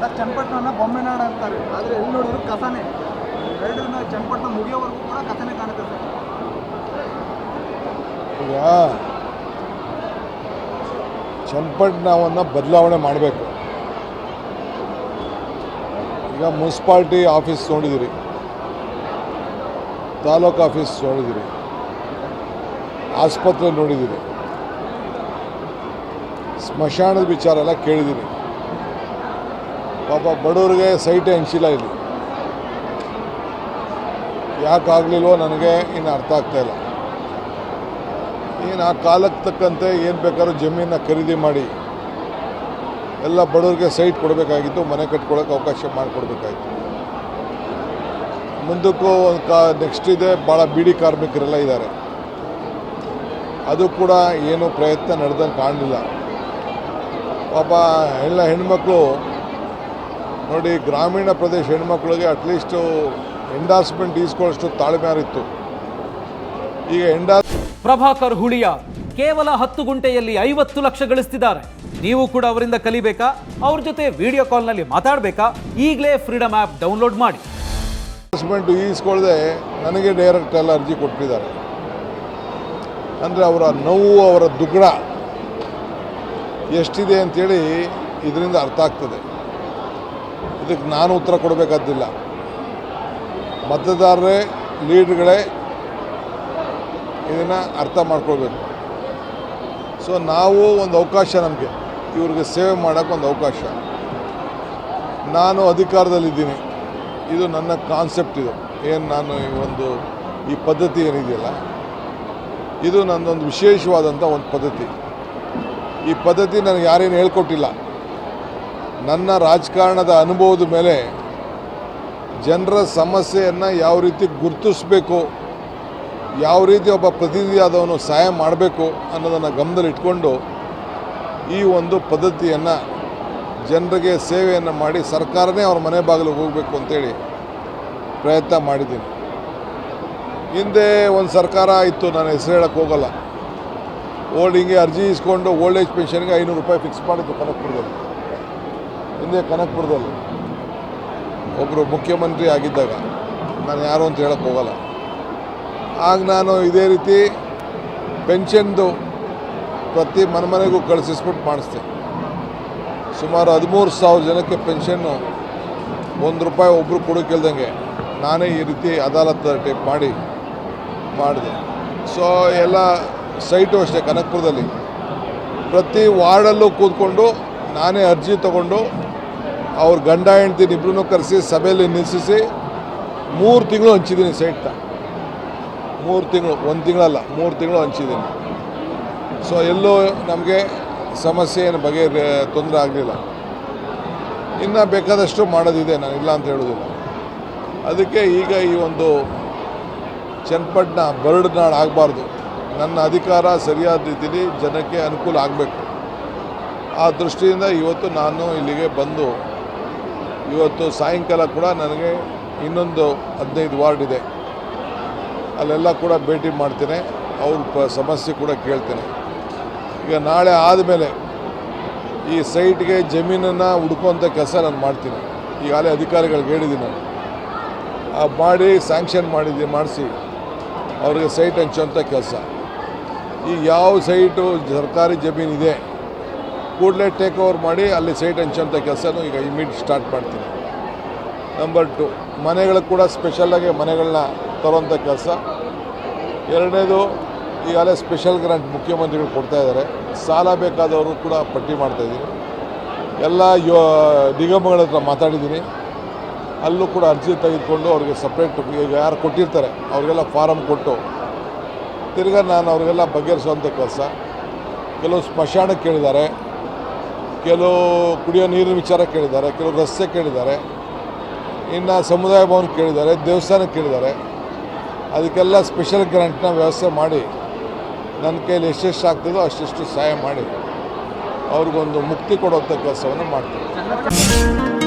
Sir ಚನ್ನಪಟ್ಟಣನ ಬೊಮ್ಮೆನಾಡು ಅಂತಾರೆ. ಆದರೆ ಎಲ್ಲಿ ನೋಡಿದ್ರು ಕಸನೇ. ಎರಡರಿಂದ ಚನ್ನಪಟ್ಟಣ ಮುಗಿಯೋವರೆಗೂ ಕೂಡ ಕಸನೇ ಕಾಣುತ್ತೆ ಸರ್. ಚನ್ನಪಟ್ಟಣವನ್ನು ಬದಲಾವಣೆ ಮಾಡಬೇಕು. ಈಗ ಮುನ್ಸಿಪಾಲ್ಟಿ ಆಫೀಸ್ ನೋಡಿದಿರಿ ತಾಲೂಕು ಆಫೀಸ್ ನೋಡಿದಿರಿ ಆಸ್ಪತ್ರೆ ನೋಡಿದಿರಿ ಸ್ಮಶಾನದ ವಿಚಾರ ಎಲ್ಲ ಕೇಳಿದ್ದೀನಿ ಪಾಪ ಬಡವರಿಗೆ ಸೈಟೇ ಹಂಚಿಲ್ಲ ಇಲ್ಲಿ. ಯಾಕಾಗಲಿಲ್ವೋ ನನಗೆ ಇನ್ನು ಅರ್ಥ ಆಗ್ತಾ ಇಲ್ಲ. ಏನು ಆ ಕಾಲಕ್ಕೆ ತಕ್ಕಂತೆ ಏನು ಬೇಕಾದ್ರೂ ಜಮೀನ ಖರೀದಿ ಮಾಡಿ, ಎಲ್ಲ ಬಡವರಿಗೆ ಸೈಟ್ ಕೊಡಬೇಕಾಗಿತ್ತು, ಮನೆ ಕಟ್ಕೊಳ್ಳೋಕೆ ಅವಕಾಶ ಮಾಡಿಕೊಡ್ಬೇಕಾಗಿತ್ತು ಮುಂದಕ್ಕೂ ಒಂದು ಕಾ ನೆಕ್ಸ್ಟ್ ಇದೆ ಭಾಳ ಬೀಡಿ ಕಾರ್ಮಿಕರೆಲ್ಲ ಇದ್ದಾರೆ. ಅದು ಕೂಡ ಏನು ಪ್ರಯತ್ನ ನಡೆದಂಗೆ ಕಾಣಲಿಲ್ಲ. ಪಾಪ ಎಲ್ಲ ಹೆಣ್ಮಕ್ಳು ನೋಡಿ ಗ್ರಾಮೀಣ ಪ್ರದೇಶ ಹೆಣ್ಮಕ್ಳಿಗೆ ಅಟ್ಲೀಸ್ಟು ಎಂಡಾರ್ಸ್ಮೆಂಟ್ ಈಸ್ಕೊಳ್ಳೋಷ್ಟು ತಾಳ್ಮೆ ಇತ್ತು ಈಗ ಎಂಡಾರ್ ಪ್ರಭಾಕರ್ ಹುಳಿಯ ಕೇವಲ ಹತ್ತು ಗುಂಟೆಯಲ್ಲಿ ಐವತ್ತು ಲಕ್ಷ ಗಳಿಸ್ತಿದ್ದಾರೆ. ನೀವು ಕೂಡ ಅವರಿಂದ ಕಲಿಬೇಕಾ? ಅವ್ರ ಜೊತೆ ವಿಡಿಯೋ ಕಾಲ್ನಲ್ಲಿ ಮಾತಾಡಬೇಕಾ? ಈಗಲೇ ಫ್ರೀಡಮ್ ಆ್ಯಪ್ ಡೌನ್ಲೋಡ್ ಮಾಡಿ. ಎಂಡಾರ್ಸ್ಮೆಂಟ್ ಈಸ್ಕೊಳ್ಳದೆ ನನಗೆ ಡೈರೆಕ್ಟ್ ಎಲ್ಲ ಅರ್ಜಿ ಕೊಟ್ಟಿದ್ದಾರೆ. ಅಂದರೆ ಅವರ ನೋವು ಅವರ ದುಗ್ಡ ಎಷ್ಟಿದೆ ಅಂತೇಳಿ ಇದರಿಂದ ಅರ್ಥ ಆಗ್ತದೆ. ಇದಕ್ಕೆ ನಾನು ಉತ್ತರ ಕೊಡಬೇಕಾದಿಲ್ಲ ಮತದಾರರೇ ಲೀಡ್ಗಳೇ ಇದನ್ನು ಅರ್ಥ ಮಾಡ್ಕೊಳ್ಬೇಕು. ಸೊ ನಾವು ಒಂದು ಅವಕಾಶ ನಮಗೆ. ಇವ್ರಿಗೆ ಸೇವೆ ಮಾಡೋಕ್ಕೆ ಒಂದು ಅವಕಾಶ. ನಾನು ಅಧಿಕಾರದಲ್ಲಿದ್ದೀನಿ. ಇದು ನನ್ನ ಕಾನ್ಸೆಪ್ಟ್ ಇದು. ಏನು ನಾನು ಈ ಒಂದು, ಈ ಪದ್ಧತಿ ಏನಿದೆಯಲ್ಲ, ಇದು ನನ್ನೊಂದು ವಿಶೇಷವಾದಂಥ ಒಂದು ಪದ್ಧತಿ. ಈ ಪದ್ಧತಿ ನನಗೆ ಯಾರೇನು ಹೇಳ್ಕೊಟ್ಟಿಲ್ಲ. ನನ್ನ ರಾಜಕಾರಣದ ಅನುಭವದ ಮೇಲೆ ಜನರ ಸಮಸ್ಯೆಯನ್ನು ಯಾವ ರೀತಿ ಗುರುತಿಸ್ಬೇಕು, ಯಾವ ರೀತಿ ಒಬ್ಬ ಪ್ರತಿನಿಧಿಯಾದವನು ಸಹಾಯ ಮಾಡಬೇಕು ಅನ್ನೋದನ್ನು ಗಮನದಲ್ಲಿಟ್ಕೊಂಡು ಈ ಒಂದು ಪದ್ಧತಿಯನ್ನು ಜನರಿಗೆ ಸೇವೆಯನ್ನು ಮಾಡಿ ಸರ್ಕಾರನೇ ಅವ್ರ ಮನೆ ಬಾಗಿಲಿಗೆ ಹೋಗಬೇಕು ಅಂತೇಳಿ ಪ್ರಯತ್ನ ಮಾಡಿದ್ದೀನಿ. ಹಿಂದೆ ಒಂದು ಸರ್ಕಾರ ಇತ್ತು, ನಾನು ಹೆಸರು ಹೇಳಕ್ಕೆ ಹೋಗಲ್ಲ. ಓಲ್ಡ್ ಹಿಂಗೆ ಅರ್ಜಿ ಇಸ್ಕೊಂಡು ಓಲ್ಡ್ ಏಜ್ ಪೆನ್ಷನ್ಗೆ ಐನೂರು ರೂಪಾಯಿ ಫಿಕ್ಸ್ ಮಾಡಿದ್ದು ಕನಕಪುರದಲ್ಲಿ. ಹಿಂದೆ ಕನಕಪುರದಲ್ಲಿ ಒಬ್ಬರು ಮುಖ್ಯಮಂತ್ರಿ ಆಗಿದ್ದಾಗ, ನಾನು ಯಾರು ಅಂತ ಹೇಳಕ್ಕೆ ಹೋಗಲ್ಲ. ಆಗ ನಾನು ಇದೇ ರೀತಿ ಪೆನ್ಷನ್ದು ಪ್ರತಿ ಮನೆಮನೆಗೂ ಕಳಿಸಿಸ್ಬಿಟ್ಟು ಮಾಡಿಸ್ತೆ ಸುಮಾರು ಹದಿಮೂರು ಸಾವಿರ ಜನಕ್ಕೆ ಪೆನ್ಷನ್ನು ಒಂದು ರೂಪಾಯಿ ಒಬ್ಬರು ಕೊಡೋಕ್ಕಿಲ್ದಂಗೆ ನಾನೇ ಈ ರೀತಿ ಅದಾಲತ್ ಟೈಪ್ ಮಾಡಿ, ಮಾಡಿದೆ. ಸೊ ಎಲ್ಲ ಸೈಟು ಅಷ್ಟೇ ಕನಕಪುರದಲ್ಲಿ. ಪ್ರತಿ ವಾರ್ಡಲ್ಲೂ ಕೂತ್ಕೊಂಡು ನಾನೇ ಅರ್ಜಿ ತಗೊಂಡು ಅವ್ರ ಗಂಡ ಹೆಂಡ್ತಿನ ಇಬ್ಬರೂ ಕರೆಸಿ ಸಭೆಯಲ್ಲಿ ನಿಲ್ಲಿಸಿ ಮೂರು ತಿಂಗಳು ಹಂಚಿದ್ದೀನಿ ಸೈಟ್ನ ಮೂರು ತಿಂಗಳು, ಒಂದು ತಿಂಗಳಲ್ಲ, ಮೂರು ತಿಂಗಳು ಹಂಚಿದ್ದೀನಿ ಸೊ ಎಲ್ಲೂ ನಮಗೆ ಸಮಸ್ಯೆ ಏನು ಬಗೆ ತೊಂದರೆ ಆಗಲಿಲ್ಲ. ಇನ್ನು ಬೇಕಾದಷ್ಟು ಮಾಡೋದಿದೆ ನಾನು, ಇಲ್ಲ ಅಂತ ಹೇಳೋದಿಲ್ಲ. ಅದಕ್ಕೆ ಈಗ ಈ ಒಂದು ಚನ್ನಪಟ್ಟಣ ಬರಡು ನಾಡು ಆಗಬಾರ್ದು. ನನ್ನ ಅಧಿಕಾರ ಸರಿಯಾದ ರೀತಿಯಲ್ಲಿ ಜನಕ್ಕೆ ಅನುಕೂಲ ಆಗಬೇಕು. ಆ ದೃಷ್ಟಿಯಿಂದ ಇವತ್ತು ನಾನು ಇಲ್ಲಿಗೆ ಬಂದು ಇವತ್ತು ಸಾಯಂಕಾಲ ಕೂಡ ನನಗೆ ಇನ್ನೊಂದು ಹದಿನೈದು ವಾರ್ಡ್ ಇದೆ. ಅಲ್ಲೆಲ್ಲ ಕೂಡ ಭೇಟಿ ಮಾಡ್ತೇನೆ. ಅವ್ರ ಸಮಸ್ಯೆ ಕೂಡ ಕೇಳ್ತೇನೆ. ಈಗ ನಾಳೆ ಆದಮೇಲೆ ಈ ಸೈಟ್ಗೆ ಜಮೀನನ್ನು ಹುಡ್ಕೋಂಥ ಕೆಲಸ ನಾನು ಮಾಡ್ತೀನಿ. ಈಗಾಗಲೇ ಅಧಿಕಾರಿಗಳಿಗೆ ಹೇಳಿದ್ದೀನಿ ನಾನು. ಆ ಮಾಡಿ ಸ್ಯಾಂಕ್ಷನ್ ಮಾಡಿದ್ದೀನಿ ಮಾಡಿಸಿ. ಅವ್ರಿಗೆ ಸೈಟ್ ಹಂಚುವಂಥ ಕೆಲಸ. ಈಗ ಯಾವ ಸೈಟು ಸರ್ಕಾರಿ ಜಮೀನಿದೆ ಕೂಡಲೇ ಟೇಕ್ ಓವರ್ ಮಾಡಿ ಅಲ್ಲಿ ಸೈಟ್ ಹಂಚುವಂಥ ಕೆಲಸನೂ ಈಗ ಇಮಿಡಿಯೇಟ್ ಸ್ಟಾರ್ಟ್ ಮಾಡ್ತೀನಿ. ನಂಬರ್ ಟು ಮನೆಗಳಿಗೆ ಕೂಡ ಸ್ಪೆಷಲ್ಲಾಗಿ ಮನೆಗಳನ್ನ ತರೋಂಥ ಕೆಲಸ. ಎರಡನೇದು, ಈಗಾಗಲೇ ಸ್ಪೆಷಲ್ ಗ್ರಾಂಟ್ ಮುಖ್ಯಮಂತ್ರಿಗಳು ಕೊಡ್ತಾ ಇದ್ದಾರೆ. ಸಾಲ ಬೇಕಾದವರು ಕೂಡ ಪಟ್ಟಿ ಮಾಡ್ತಾಯಿದ್ದೀನಿ ಎಲ್ಲ ಯೋ, ನಿಗಮಗಳ ಹತ್ರ ಮಾತಾಡಿದ್ದೀನಿ. ಅಲ್ಲೂ ಕೂಡ ಅರ್ಜಿ ತೆಗೆದುಕೊಂಡು ಅವ್ರಿಗೆ ಸಪ್ರೇಟ್ ಈಗ ಯಾರು ಕೊಟ್ಟಿರ್ತಾರೆ, ಅವ್ರಿಗೆಲ್ಲ ಫಾರಮ್ ಕೊಟ್ಟು ತಿರ್ಗಾ ನಾನು ಅವ್ರಿಗೆಲ್ಲ ಬಗೆಹರಿಸುವಂಥ ಕೆಲಸ. ಕೆಲವು ಸ್ಮಶಾನಕ್ಕೆ ಕೇಳಿದ್ದಾರೆ. ಕೆಲವು ಕುಡಿಯೋ ನೀರಿನ ವಿಚಾರ ಕೇಳಿದ್ದಾರೆ, ಕೆಲವು ರಸ್ತೆ ಕೇಳಿದ್ದಾರೆ. ಇನ್ನು ಸಮುದಾಯ ಭವನ ಕೇಳಿದ್ದಾರೆ, ದೇವಸ್ಥಾನ ಕೇಳಿದ್ದಾರೆ. ಅದಕ್ಕೆಲ್ಲ ಸ್ಪೆಷಲ್ ಗ್ರಾಂಟ್ನ ವ್ಯವಸ್ಥೆ ಮಾಡಿ, ನನ್ನ ಕೈಯಲ್ಲಿ ಎಷ್ಟೆಷ್ಟು ಆಗ್ತದೋ ಅಷ್ಟೆಷ್ಟು ಸಹಾಯ ಮಾಡಿ, ಅವ್ರಿಗೊಂದು ಮುಕ್ತಿ ಕೊಡುವಂಥ ಕೆಲಸವನ್ನು ಮಾಡ್ತೀನಿ